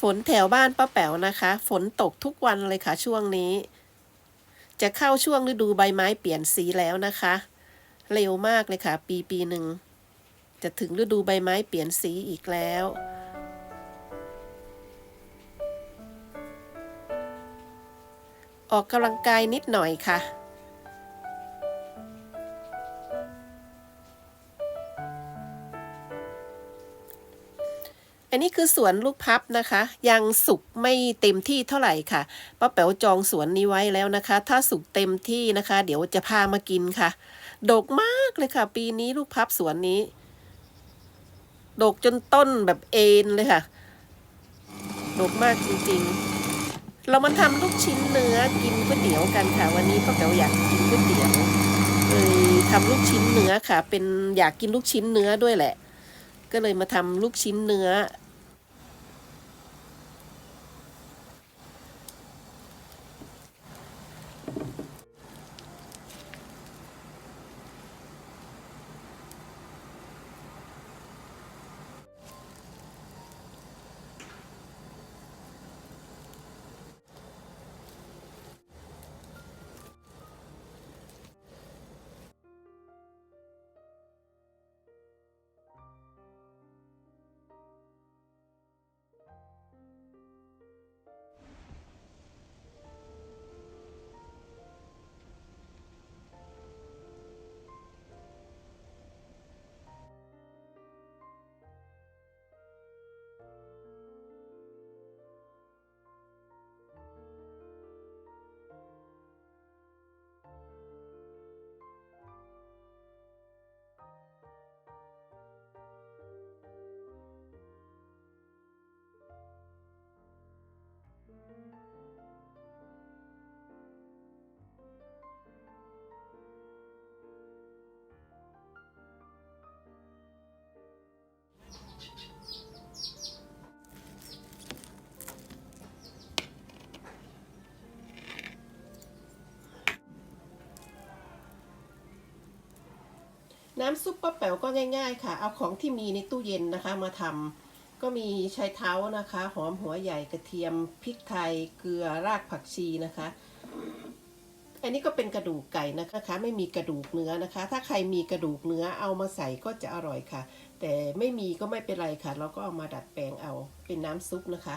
ฝนแถวบ้านป้าแป๋วนะคะ ฝนตกทุกวันเลยค่ะช่วงนี้ จะเข้าช่วงฤดูใบไม้เปลี่ยนสีแล้วนะคะ เร็วมากเลยค่ะ ปีปีหนึ่งจะถึงฤดูใบไม้เปลี่ยนสีอีกแล้ว ออกกำลังกายนิดหน่อยค่ะ อันนี้คือสวนลูกพับนะคะ ยังสุกไม่เต็มที่เท่าไหร่ค่ะป้าแป๋วจองสวนนี้ไว้แล้วนะคะ ถ้าสุกเต็มที่นะคะ เดี๋ยวจะพามากินค่ะ ดกมากเลยค่ะ ปีนี้ลูกพับสวนนี้ ดกจนต้นแบบเอ็นเลยค่ะ ดกมากจริงๆ เรามาทำลูกชิ้นเนื้อกินก๋วยเตี๋ยวกันค่ะ วันนี้ป้าแป๋วอยากกินก๋วยเตี๋ยวเลยทำลูกชิ้นเนื้อค่ะ เป็นอยากกินลูกชิ้นเนื้อด้วยแหละ ก็เลยมาทำลูกชิ้นเนื้อ น้ำซุปป้าแป๋วก็ง่าย ๆ ค่ะ เอาของที่มีในตู้เย็นนะคะมาทำก็มีไชเท้านะคะ หอมหัวใหญ่กระเทียมพริกไทยเกลือรากผักชีนะคะ อันนี้ก็เป็นกระดูกไก่นะคะ ไม่มีกระดูกเนื้อนะคะ ถ้าใครมีกระดูกเนื้อเอามาใส่ก็จะอร่อยค่ะ แต่ไม่มีก็ไม่เป็นไรค่ะ เราก็เอามาดัดแปลงเอาเป็นน้ำซุปนะคะ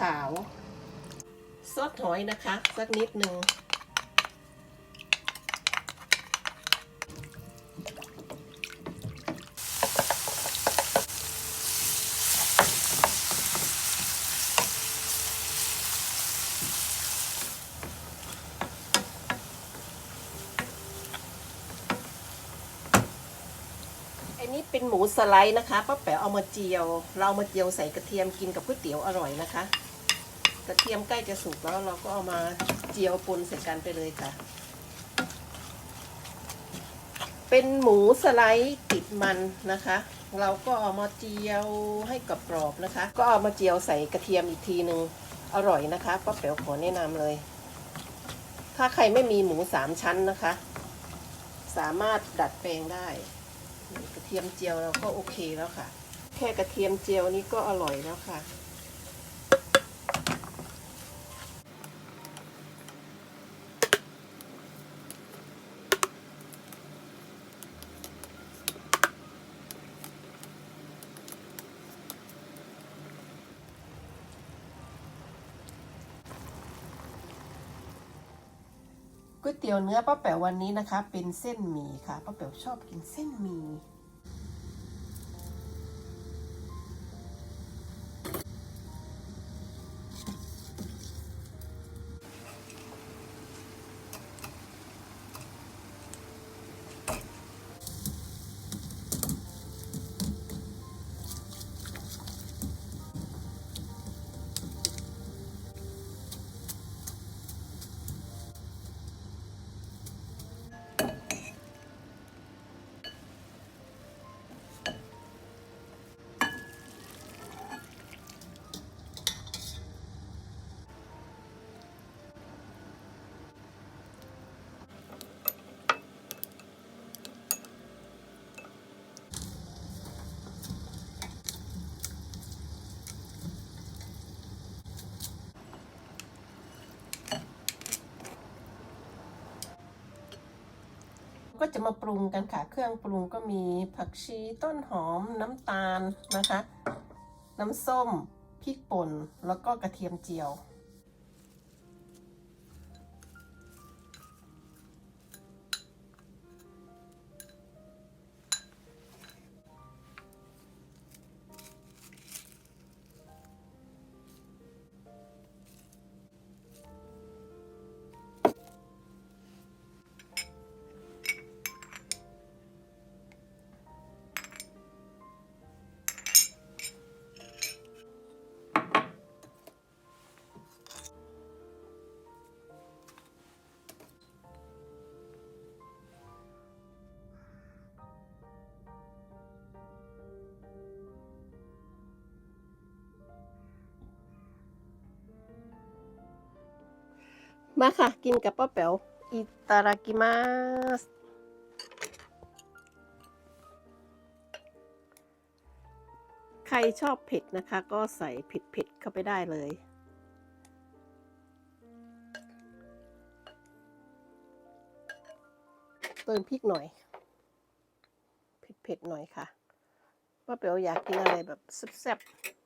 ขาว ซอสหอยนะคะ สักนิดหนึ่งอันนี้เป็นหมูสไลด์นะคะป้าแป๋วเอามาเจียว เราเอามาเจียวใส่กระเทียมกินกับก๋วยเตี๋ยวอร่อยนะคะ กระเทียมใกล้จะสุกแล้วเราก็เอามาเจียวปนใส่กันไปเลยค่ะ เป็นหมูสไลด์ติดมันนะคะ เราก็เอามาเจียวให้กรอบๆนะคะ ก็เอามาเจียวใส่กระเทียมอีกทีหนึ่งอร่อยนะคะป้าแป๋วขอแนะนำเลย ถ้าใครไม่มีหมูสามชั้นนะคะ สามารถดัดแปลงได้ กระเทียมเจียวเราก็โอเคแล้วค่ะ แค่กระเทียมเจียวนี้ก็อร่อยแล้วค่ะ ก๋วยเตี๋ยวเนื้อป้าแป๋ววันนี้นะคะ เป็นเส้นหมี่ค่ะป้าแป๋วชอบกินเส้นหมี่ ก็จะมาปรุงกันค่ะ เครื่องปรุงก็มีผักชีต้นหอมน้ำตาลนะคะ น้ำส้มพริกป่นแล้วก็กระเทียมเจียว มาค่ะ กินกับป้าแป๋วอิตารากิมาสใครชอบเผ็ดนะคะ ก็ใส่เผ็ดๆเข้าไปได้เลย เติมพริกหน่อย เผ็ดๆหน่อยค่ะป้าเป๋วอยากกินอะไรแบบแซ่บๆ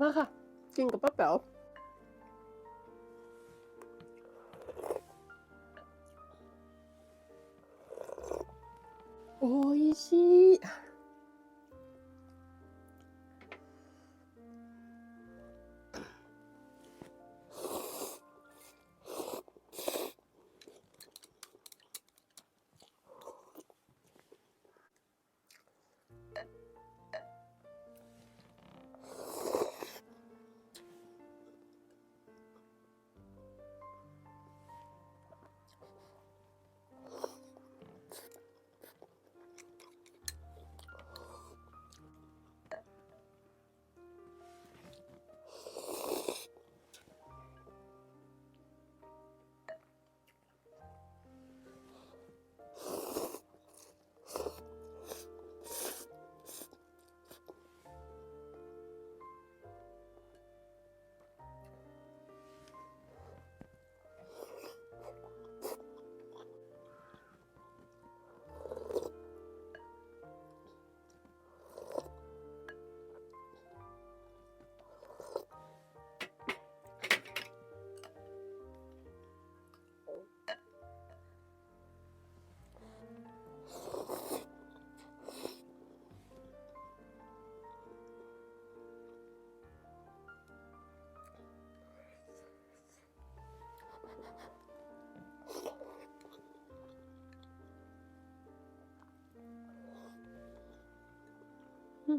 มาค่ะ กินกับป้าแป๋วโอ้ยชิ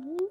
อื้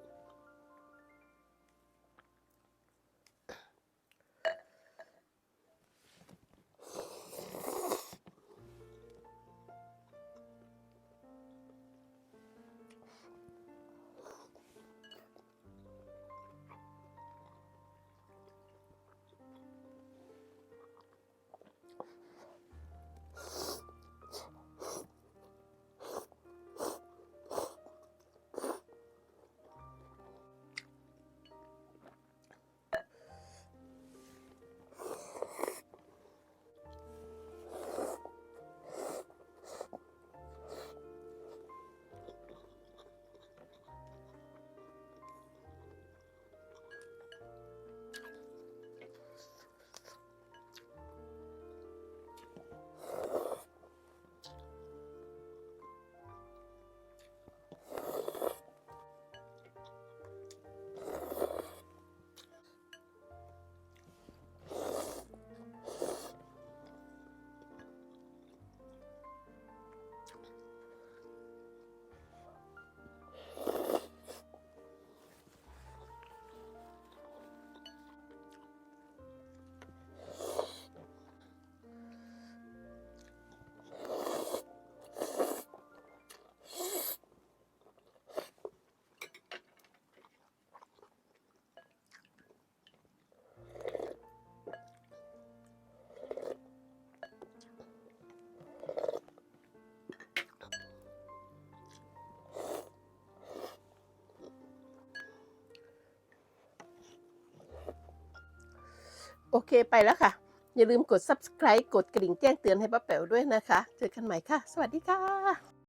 เคไปแล้วค่ะ อย่าลืมกด subscribe กดกระดิ่งแจ้งเตือนให้ป้าแป๋วด้วยนะคะ เจอกันใหม่ค่ะ สวัสดีค่ะ